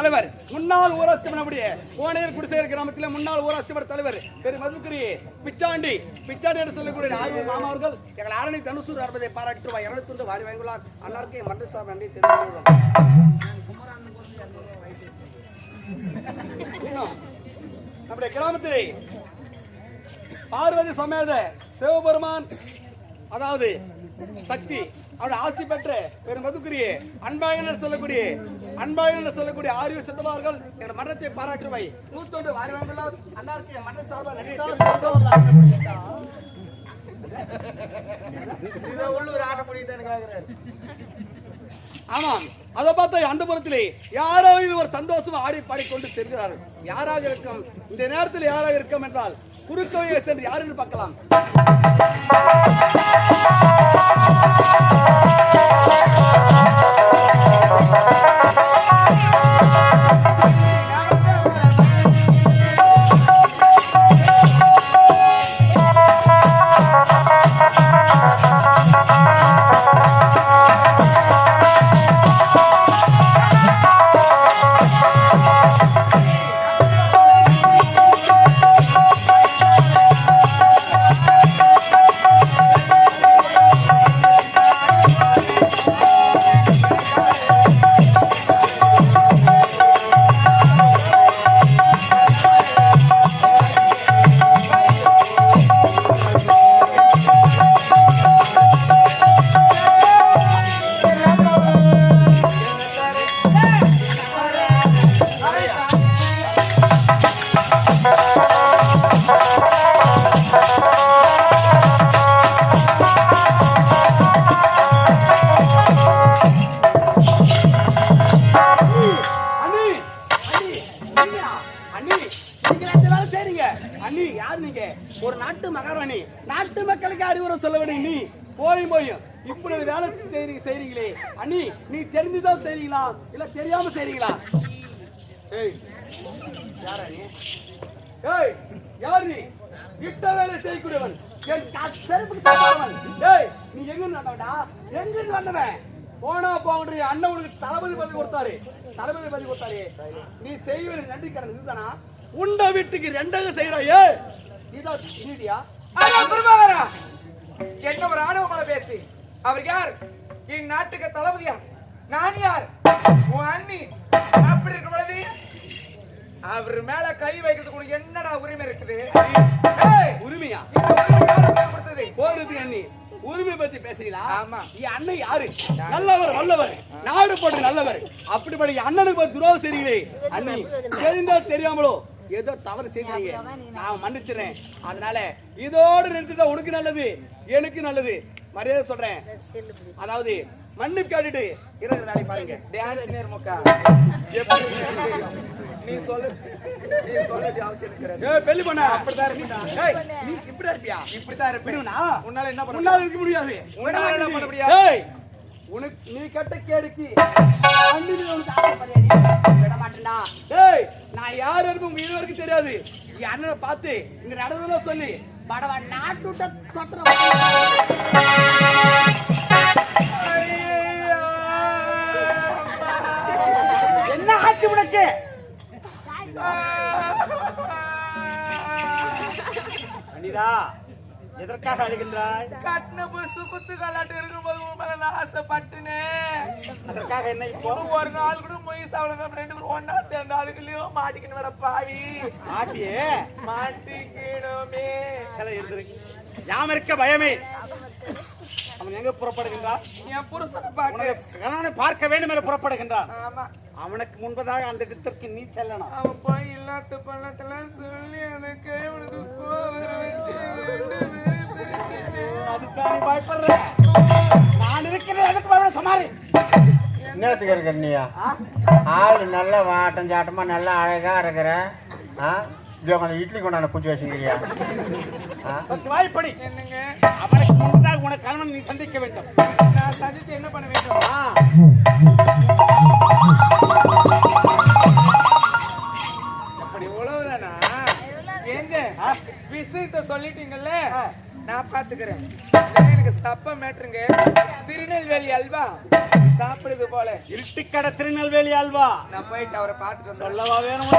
தலைவர். முன்னாள் ஊராட்சி மன்ற கோணையர் குடிசையர் கிராமத்தில் முன்னாள் ஊராட்சி மன்ற தலைவர் பெரு மதுக்குரி பிச்சாண்டி. பிச்சாண்டி என்று சொல்லக்கூடிய ஆர்வ மாமா அவர்கள் எங்கள் ஆரணி தனுசூர் அறுபதை பாராட்டி ரூபாய் இருநூத்தி ஒன்று வாரி வாங்கியுள்ளார். அன்னாருக்கு என் மன்ற சார் நன்றி தெரிவித்துள்ளோம் நம்முடைய கிராமத்திலே பார்வதி சமேத சிவபெருமான் அதாவது சக்தி அவருடைய ஆட்சி பெற்ற பெரும் மதுக்குரிய அன்பாயனர் சொல்லக்கூடிய அன்பாயனர் சொல்லக்கூடிய ஆரிய சித்தமார்கள் எங்கள் மன்றத்தை பாராட்டுவை நூத்தொன்று வாரி வந்துள்ளார் அன்னாருக்கு மன்ற சார்பாக நன்றி உள்ளூர் ஆட்ட முடியுது எனக்கு ஆமாம் அதை பார்த்தா அந்த புறத்திலே யாரோ இது ஒரு சந்தோஷமா ஆடி பாடிக்கொண்டு செல்கிறார்கள். யாராக இருக்கும்? இந்த நேரத்தில் யாராக இருக்கும் என்றால் குறுக்கவையை சென்று யார் என்று பார்க்கலாம். ஒரு நாட்டு மகாராணி நாட்டு மக்களுக்கு அறிவுரை சொல்ல வேண்டிய நீ. போய் போய். இப்படி ஒரு வேலை செய்றீங்க செய்றீங்களே. அண்ணி நீ தெரிஞ்சுதான் செய்றீங்களா? இல்ல தெரியாம செய்றீங்களா? ஏய் யாரா நீ ஏய் யார் நீ? இட்ட வேலை செய்யக்கூடியவன். என் கா- செருப்புக்கு சமானவன் ஏய் நீ எங்க இருந்து வந்தவன்டா? எங்க இருந்து வந்தவன்? போனா போகன்ற அண்ணன் உனக்கு தளபதி பதவி கொடுத்தாரு. தளபதி பதவி கொடுத்தாரு. நீ செய்வது நன்றி கடன் இதுதானா? உண்ட வீட்டுக்கு ரெண்டாக செய்யறாயே நீதியா? ஆனா பிரபாகரா என்ன ஒரு அவர் யார்? என் நாட்டுக்கு தளபதியா நான் யார்? உன் அண்ணி. அப்படி இருக்கும் பொழுது அவர் மேல கை வைக்கிறதுக்கு உனக்கு என்னடா உரிமை இருக்குது? ஏய், உரிமையா? கொடுத்தது? போறதுக்கு அண்ணி. உரிமை பத்தி பேசுறீங்களா? ஆமா. என் அண்ணன் யாரு? நல்லவர் வல்லவர். நாடு போட்டு நல்லவர். அப்படிப்பட்ட அண்ணனுக்கு துரோகம் செய்றீங்களே அண்ணி தெரிந்தோ தெரியாமலோ? ஏதோ தவறு செய்றீங்க நான் மன்னிச்சிடுறேன். அதனால இதோடு நிறுத்திட்டா உனக்கு நல்லது எனக்கு நல்லது. மரியாதை சொல்றேன். அதாவது மன்னிப்பு கேட்டுட்டு இருக்கிற வேலையை பாருங்க. டான்ஸ் நேர்முக்கா எப்படி இருக்குன்னு தெரியும். நீ சொல்லு நீ சொல்லது அவசியம் பெல்லி பண்ண. அப்படிதான் இருப்பீடா. ஏய் நீ இப்படி இருப்பியா? இப்படித்தான் இருப்பேன். விடுவனா உன்னால என்ன பண்ண உன்னால இருக்க முடியாது. உன்னால என்ன பண்ண முடியாது? உனக்கு நீ கட்ட கேடுக்கு? விட மாட்டேன்டா ஏய் நான் யார் இருக்கும் உங்க இருவருக்கும் தெரியாது. என் அண்ணனை பார்த்து இங்க நடந்ததெல்லாம் சொல்லி. படவா நாட்டு விட்ட சத்திரம். என்ன ஆச்சு உனக்கு? அனிதா எதற்காக அழுகின்றாய்? கட்டின புசு குத்து கலாட்டு இருக்கும்போது ஆசைப்பட்டுனேன் அதற்காக என்ன இப்போ? ஒரு நாள் கூட மொய் ரெண்டு பேரும் ஒண்ணா சேர்ந்து அதுக்குள்ளயும் மாட்டிக்கணும் மேட பாவி. ஆட்டியே மாட்டிக்கிடுமே. சில இருந்திருக்கு யாம் இருக்க பயமே. அவன் எங்க புறப்படுகின்றான்? என் புருஷனை உனக்கு கணவனை பார்க்க வேண்டும் என புறப்படுகின்றான். ஆமா. அவனுக்கு முன்பதாக அந்த இடத்திற்கு நீ செல்லணும். அவன் போய் இல்லாத பள்ளத்துல சொல்லி கைவனுக்கு கோவர வச்சு என்னத்துக்கு இருக்கிற நீயா ஆள் நல்ல வாட்டம் சாட்டமா நல்லா அழகா இருக்கிற ஆ? இப்படி உட்காந்து இட்லி கொண்டாட பூச்சி வச்சுக்கிறியா? வாய்ப்படி என்னங்க? அவனுக்கு முன்பதாக உனக்கு கணவன் நீ சந்திக்க வேண்டும். நான் சந்தித்து என்ன பண்ண வேண்டும்? அப்படி உழவுதானா? ஏங்க? விஷயத்த சொல்லிட்டீங்கல்ல? நான் பாத்துக்கிறேன். எனக்கு சப்ப மேட்ருங்க திருநெல்வேலி அல்வா. சாப்பிடுது போல. இருட்டுக்கடை திருநெல்வேலி அல்வா. நான் போயிட்டு அவரை பார்த்துட்டு சொல்லவா வேணும்?